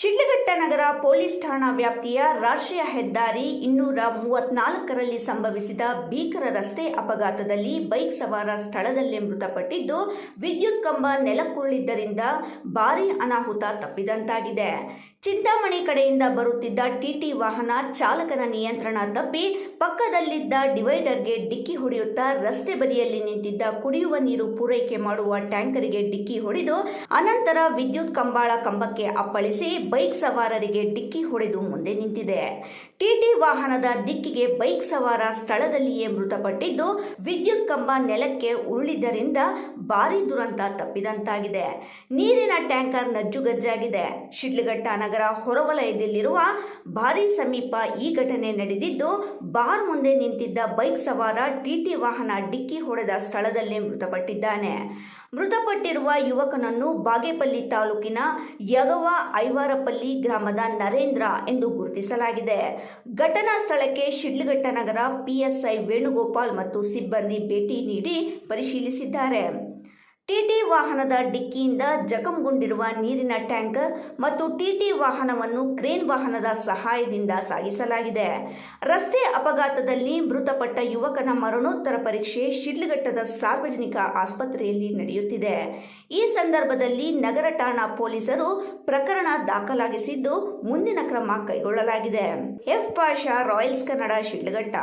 ನಗರ police ಠಾಣಾ ವ್ಯಾಪ್ತಿಯ ರಾಷ್ಟ್ರೀಯ ಹೆದ್ದಾರಿ ಇನ್ನೂರ ಮೂವತ್ನಾಲ್ಕರಲ್ಲಿ ಸಂಭವಿಸಿದ ಭೀಕರ ರಸ್ತೆ ಅಪಘಾತದಲ್ಲಿ ಬೈಕ್ ಸವಾರ ಸ್ಥಳದಲ್ಲೇ ಮೃತಪಟ್ಟಿದ್ದು, ವಿದ್ಯುತ್ ಕಂಬ ನೆಲಕ್ಕುರುಳಿದ್ದರಿಂದ ಭಾರೀ ಅನಾಹುತ ತಪ್ಪಿದಂತಾಗಿದೆ. ಚಿಂತಾಮಣಿ ಕಡೆಯಿಂದ ಬರುತ್ತಿದ್ದ ಟಿಟಿ ವಾಹನ ಚಾಲಕನ ನಿಯಂತ್ರಣ ತಪ್ಪಿ ಪಕ್ಕದಲ್ಲಿದ್ದ ಡಿವೈಡರ್ಗೆ ಡಿಕ್ಕಿ ಹೊಡೆಯುತ್ತಾ ರಸ್ತೆ ಬದಿಯಲ್ಲಿ ನಿಂತಿದ್ದ ಕುಡಿಯುವ ನೀರು ಪೂರೈಕೆ ಮಾಡುವ ಟ್ಯಾಂಕರಿಗೆ ಡಿಕ್ಕಿ ಹೊಡೆದು ಅನಂತರ ವಿದ್ಯುತ್ ಕಂಬಾಳ ಕಂಬಕ್ಕೆ ಅಪ್ಪಳಿಸಿ ಬೈಕ್ ಸವಾರರಿಗೆ ಡಿಕ್ಕಿ ಹೊಡೆದು ಮುಂದೆ ನಿಂತಿದೆ. ಟಿಟಿ ವಾಹನದ ದಿಕ್ಕಿಗೆ ಬೈಕ್ ಸವಾರ ಸ್ಥಳದಲ್ಲಿಯೇ ಮೃತಪಟ್ಟಿದ್ದು, ವಿದ್ಯುತ್ ಕಂಬ ನೆಲಕ್ಕೆ ಉರುಳಿದ್ದರಿಂದ ಭಾರಿ ದುರಂತ ತಪ್ಪಿದಂತಾಗಿದೆ. ನೀರಿನ ಟ್ಯಾಂಕರ್ ನಜ್ಜುಗಜ್ಜಾಗಿದೆ. ಶಿಡ್ಲಘಟ್ಟ ನಗರ ಹೊರವಲಯದಲ್ಲಿರುವ ಭಾರಿ ಸಮೀಪ ಈ ಘಟನೆ ನಡೆದಿದ್ದು, ಬಾರ್ ಮುಂದೆ ನಿಂತಿದ್ದ ಬೈಕ್ ಸವಾರ ಟಿಟಿ ವಾಹನ ಡಿಕ್ಕಿ ಹೊಡೆದ ಸ್ಥಳದಲ್ಲೇ ಮೃತಪಟ್ಟಿದ್ದಾನೆ. ಮೃತಪಟ್ಟಿರುವ ಯುವಕನನ್ನು ಬಾಗೇಪಲ್ಲಿ ತಾಲೂಕಿನ ಯಗವ ಐವಾರಪಲ್ಲಿ ಗ್ರಾಮದ ನರೇಂದ್ರ ಎಂದು ಗುರುತಿಸಲಾಗಿದೆ. ಘಟನಾ ಸ್ಥಳಕ್ಕೆ ಶಿಡ್ಲಘಟ್ಟ ನಗರ ಪಿಎಸ್ಐ ವೇಣುಗೋಪಾಲ್ ಮತ್ತು ಸಿಬ್ಬಂದಿ ಭೇಟಿ ನೀಡಿ ಪರಿಶೀಲಿಸಿದ್ದಾರೆ. ಟಿಟಿ ವಾಹನದ ಡಿಕ್ಕಿಯಿಂದ ಜಖಂಗೊಂಡಿರುವ ನೀರಿನ ಟ್ಯಾಂಕರ್ ಮತ್ತು ಟಿಟಿ ವಾಹನವನ್ನು ಕ್ರೇನ್ ವಾಹನದ ಸಹಾಯದಿಂದ ಸಾಗಿಸಲಾಗಿದೆ. ರಸ್ತೆ ಅಪಘಾತದಲ್ಲಿ ಮೃತಪಟ್ಟ ಯುವಕನ ಮರಣೋತ್ತರ ಪರೀಕ್ಷೆ ಶಿಡ್ಲಘಟ್ಟದ ಸಾರ್ವಜನಿಕ ಆಸ್ಪತ್ರೆಯಲ್ಲಿ ನಡೆಯುತ್ತಿದೆ. ಈ ಸಂದರ್ಭದಲ್ಲಿ ನಗರ ಠಾಣಾ ಪೊಲೀಸರು ಪ್ರಕರಣ ದಾಖಲಾಗಿಸಿದ್ದು ಮುಂದಿನ ಕ್ರಮ ಕೈಗೊಳ್ಳಲಾಗಿದೆ. F Pasha, royals Kannada, Shidlaghatta.